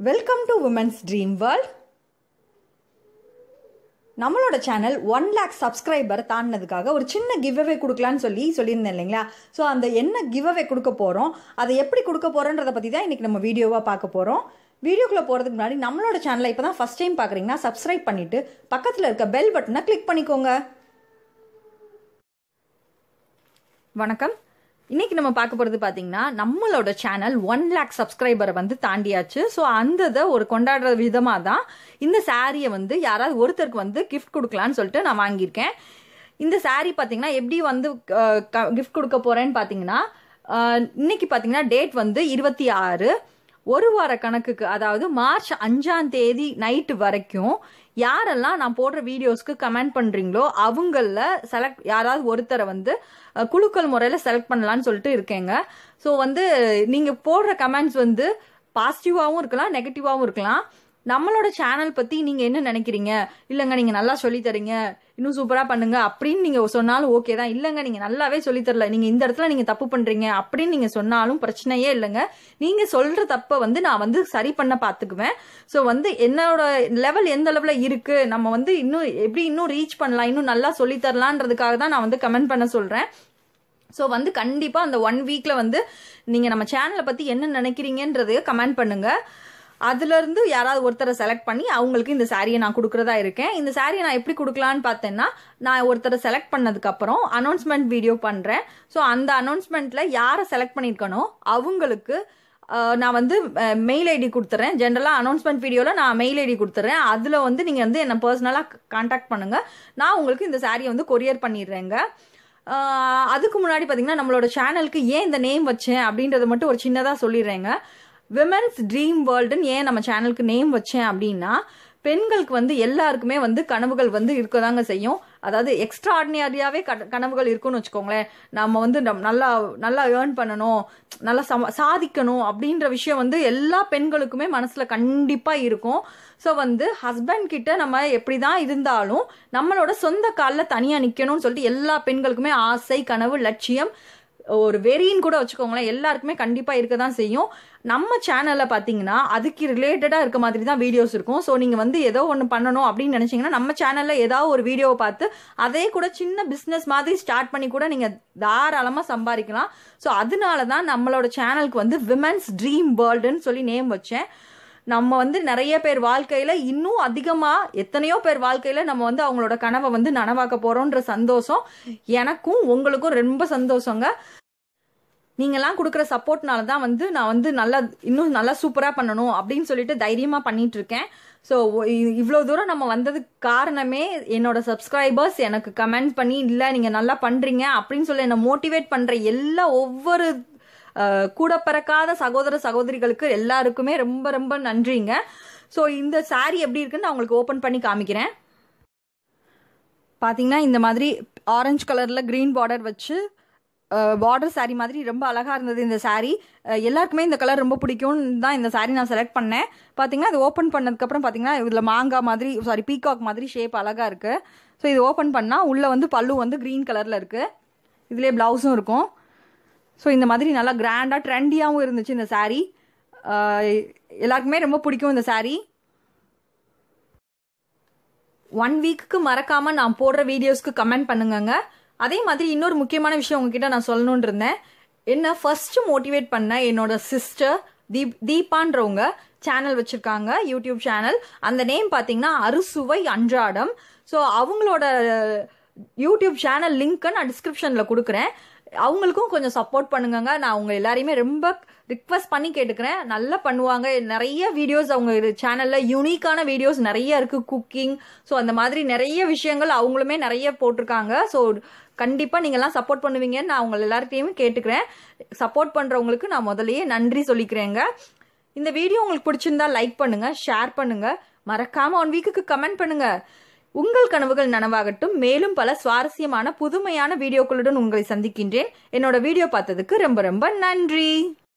Welcome to women's dream world நம்மளோட channel one lakh subscriber தாண்டினதுக்காக ஒரு சின்ன கிவ் அவே கொடுக்கலான்னு சொல்லி சொல்லியிருந்தேன் இல்லைங்களா? ஸோ அந்த என்ன கிவ் அவே கொடுக்க போகிறோம் அதை எப்படி கொடுக்க போகிறோன்றதை பற்றி தான் இன்றைக்கி நம்ம வீடியோவாக பார்க்க போகிறோம் வீடியோக்குள்ளே போகிறதுக்கு முன்னாடி நம்மளோட சேனலை இப்போ தான் ஃபஸ்ட் டைம் பார்க்குறீங்கன்னா சப்ஸ்கிரைப் பண்ணிவிட்டு பக்கத்தில் இருக்க பெல் பட்டனை கிளிக் பண்ணிக்கோங்க. வணக்கம். இன்னைக்கு நம்ம பார்க்க போகிறது பார்த்தீங்கன்னா நம்மளோட சேனல் ஒன் லேக் சப்ஸ்கிரைபரை வந்து தாண்டியாச்சு. ஸோ அந்த இதை ஒரு கொண்டாடுற விதமாக தான் இந்த சாரியை வந்து யாராவது ஒருத்தருக்கு வந்து கிஃப்ட் கொடுக்கலான்னு சொல்லிட்டு நான் வாங்கியிருக்கேன். இந்த சாரீ பார்த்தீங்கன்னா எப்படி வந்து கிஃப்ட் கொடுக்க போகிறேன்னு பார்த்தீங்கன்னா இன்னைக்கு பார்த்தீங்கன்னா டேட் வந்து இருபத்தி ஆறு. ஒரு வார கணக்குக்கு அதாவது மார்ச் அஞ்சாம் தேதி நைட்டு வரைக்கும் யாரெல்லாம் நான் போடுற வீடியோஸ்க்கு கமெண்ட் பண்ணுறீங்களோ அவங்களில் செலக்ட் யாராவது ஒருத்தரை வந்து குழுக்கள் குலுக்கல் முறையில் செலக்ட் பண்ணலான்னு சொல்லிட்டு இருக்கேங்க. ஸோ வந்து நீங்கள் போடுற கமெண்ட்ஸ் வந்து பாசிட்டிவாகவும் இருக்கலாம் நெகட்டிவாகவும் இருக்கலாம். நம்மளோட சேனல் பற்றி நீங்கள் என்ன நினைக்கிறீங்க? இல்லைங்க நீங்கள் நல்லா சொல்லித் தரீங்க. இன்னும் சூப்பராக பண்ணுங்க அப்படின்னு நீங்கள் சொன்னாலும் ஓகே தான். இல்லைங்க நீங்கள் நல்லாவே சொல்லித் தரல. நீங்கள் இந்த இடத்துல நீங்கள் தப்பு பண்ணுறீங்க அப்படின்னு நீங்கள் சொன்னாலும் பிரச்சனையே இல்லைங்க. நீங்கள் சொல்கிற தப்பை வந்து நான் வந்து சரி பண்ண பார்த்துக்குவேன் ஸோ வந்து என்னோட லெவல் எந்த லெவலில் இருக்குது நம்ம வந்து இன்னும் எப்படி இன்னும் ரீச் பண்ணலாம்? இன்னும் நல்லா சொல்லித் தரலான்றதுக்காக தான் நான் வந்து கமெண்ட் பண்ண சொல்கிறேன் ஸோ வந்து கண்டிப்பாக அந்த ஒன் வீக்கில் வந்து நீங்கள் நம்ம சேனலை பற்றி என்ன நினைக்கிறீங்கன்றது கமெண்ட் பண்ணுங்கள் அதுலேருந்து யாராவது ஒருத்தரை செலக்ட் பண்ணி அவங்களுக்கு இந்த சாரியை நான் கொடுக்குறதா இருக்கேன். இந்த சாரியை நான் எப்படி கொடுக்கலான்னு பார்த்தேன்னா நான் ஒருத்தரை செலக்ட் பண்ணதுக்கப்புறம் அனௌன்ஸ்மெண்ட் வீடியோ பண்ணுறேன் ஸோ அந்த அனௌன்ஸ்மெண்ட்டில் யாரை செலக்ட் பண்ணியிருக்கனோ அவங்களுக்கு நான் வந்து மெயில் ஐடி கொடுத்துறேன். ஜென்ரலாக அனௌன்ஸ்மெண்ட் வீடியோவில் நான் மெயில் ஐடி கொடுத்துட்றேன் அதில் வந்து நீங்கள் வந்து என்னை பர்சனலாக காண்டாக்ட் பண்ணுங்கள் நான் உங்களுக்கு இந்த சாரியை வந்து கொரியர் பண்ணிடுறேங்க. அதுக்கு முன்னாடி பார்த்தீங்கன்னா நம்மளோட சேனலுக்கு ஏன் இந்த நேம் வச்சேன் அப்படின்றத மட்டும் ஒரு சின்னதாக சொல்லிடுறேங்க. விமென்ஸ் ட்ரீம் வேர்ல்டுன்னு ஏன் நம்ம சேனலுக்கு நேம் வச்சேன் அப்படின்னா பெண்களுக்கு வந்து எல்லாருக்குமே வந்து கனவுகள் வந்து இருக்க தாங்க செய்யும். அதாவது எக்ஸ்ட்ரா ஆர்டினரியாகவே கனவுகள் இருக்குன்னு வச்சுக்கோங்களேன். நம்ம வந்து நம் நல்லா நல்லா ஏர்ன் பண்ணணும் நல்லா சம சாதிக்கணும் அப்படின்ற விஷயம் வந்து எல்லா பெண்களுக்குமே மனசில் கண்டிப்பாக இருக்கும். ஸோ வந்து ஹஸ்பண்ட் கிட்ட நம்ம எப்படி தான் இருந்தாலும் நம்மளோட சொந்த காலில் தனியாக நிற்கணும்னு சொல்லிட்டு எல்லா பெண்களுக்குமே ஆசை கனவு லட்சியம் ஒரு வெறின்னு கூட வச்சுக்கோங்களேன் எல்லாருக்குமே கண்டிப்பாக இருக்க தான் செய்யும். நம்ம சேனலில் பார்த்தீங்கன்னா அதுக்கு ரிலேட்டடாக இருக்க மாதிரி தான் வீடியோஸ் இருக்கும். ஸோ நீங்கள் வந்து ஏதோ ஒன்று பண்ணணும் அப்படின்னு நினச்சிங்கன்னா நம்ம சேனலில் ஏதாவது ஒரு வீடியோவை பார்த்து அதே கூட சின்ன பிஸ்னஸ் மாதிரி ஸ்டார்ட் பண்ணி கூட நீங்கள் தாராளமாக சம்பாதிக்கலாம். ஸோ அதனால தான் நம்மளோட சேனலுக்கு வந்து விமென்ஸ் ட்ரீம் வேர்ல்டுன்னு சொல்லி நேம் வச்சேன். நம்ம வந்து நிறைய பேர் வாழ்க்கையில் இன்னும் அதிகமாக எத்தனையோ பேர் வாழ்க்கையில் நம்ம வந்து அவங்களோட கனவை வந்து நனவாக்க போகிறோன்ற சந்தோஷம் எனக்கும் உங்களுக்கும் ரொம்ப சந்தோஷங்க. நீங்கள்லாம் கொடுக்குற சப்போர்ட்னால தான் வந்து நான் வந்து நல்லா இன்னும் நல்லா சூப்பராக பண்ணணும் அப்படின்னு சொல்லிட்டு தைரியமாக பண்ணிட்டு இருக்கேன். ஸோ இவ்வளோ தூரம் நம்ம வந்ததுக்கு காரணமே என்னோட சப்ஸ்கிரைபர்ஸ் எனக்கு கமெண்ட் பண்ணி இல்லை நீங்கள் நல்லா பண்ணுறீங்க அப்படின்னு சொல்லி என்னை மோட்டிவேட் பண்ணுற எல்லா ஒவ்வொரு கூட பிறக்காத சகோதர சகோதரிகளுக்கு எல்லாருக்குமே ரொம்ப ரொம்ப நன்றிங்க. ஸோ இந்த saree எப்படி இருக்குன்னு நான் உங்களுக்கு ஓப்பன் பண்ணி காமிக்கிறேன். பார்த்தீங்கன்னா இந்த மாதிரி ஆரஞ்சு கலரில் க்ரீன் பார்டர் வச்சு பார்டர் saree மாதிரி ரொம்ப அழகாக இருந்தது இந்த saree. எல்லாருக்குமே இந்த கலர் ரொம்ப பிடிக்கும்னு தான் இந்த saree நான் செலக்ட் பண்ணேன். பார்த்தீங்கன்னா இது ஓப்பன் பண்ணதுக்கப்புறம் பார்த்தீங்கன்னா இதில் மாங்காய் மாதிரி சாரி பீகாக் மாதிரி ஷேப் அழகாக இருக்குது ஸோ இது ஓப்பன் பண்ணால் உள்ளே வந்து பல்லு வந்து க்ரீன் கலரில் இருக்குது இதுலேயே ப்ளவுஸும் இருக்கும். ஸோ இந்த மாதிரி நல்லா கிராண்டாக ட்ரெண்டியாகவும் இருந்துச்சு இந்த சாரீ எல்லாருக்குமே ரொம்ப பிடிக்கும் இந்த சாரீ ஒன் வீக்குக்கு மறக்காமல் நான் போடுற வீடியோஸ்க்கு கமெண்ட் பண்ணுங்கங்க. அதே மாதிரி இன்னொரு முக்கியமான விஷயம் உங்ககிட்ட நான் சொல்லணும்னு இருந்தேன். என்ன ஃபர்ஸ்ட் மோட்டிவேட் பண்ண என்னோட சிஸ்டர் தீப் தீபான்றவங்க சேனல் வச்சுருக்காங்க யூடியூப் சேனல் அந்த நேம் பார்த்தீங்கன்னா அறுசுவை அன்றாடம். ஸோ அவங்களோட யூடியூப் சேனல் லிங்க்கை நான் டிஸ்கிரிப்ஷனில் கொடுக்குறேன். அவங்களுக்கும் கொஞ்சம் சப்போர்ட் பண்ணுங்கங்க. நான் அவங்க எல்லாரையுமே ரொம்ப ரிக்வஸ்ட் பண்ணி கேட்டுக்கிறேன். நல்லா பண்ணுவாங்க. நிறைய வீடியோஸ் அவங்க சேனலில் யூனிக்கான வீடியோஸ் நிறைய இருக்குது குக்கிங் ஸோ அந்த மாதிரி நிறைய விஷயங்கள் அவங்களுமே நிறைய போட்டிருக்காங்க. ஸோ கண்டிப்பாக நீங்கள்லாம் சப்போர்ட் பண்ணுவீங்கன்னு நான் அவங்க எல்லார்ட்டையுமே கேட்டுக்கிறேன். சப்போர்ட் பண்ணுறவங்களுக்கு நான் முதலையே நன்றி சொல்லிக்கிறேங்க. இந்த வீடியோ உங்களுக்கு பிடிச்சிருந்தா லைக் பண்ணுங்கள் ஷேர் பண்ணுங்கள் மறக்காமல் ஒன் வீக்குக்கு கமெண்ட் பண்ணுங்கள் உங்கள் கனவுகள் நனவாகட்டும். மேலும் பல சுவாரஸ்யமான புதுமையான வீடியோக்களுடன் உங்களை சந்திக்கின்றேன். என்னோட வீடியோ பார்த்ததுக்கு ரொம்ப ரொம்ப நன்றி.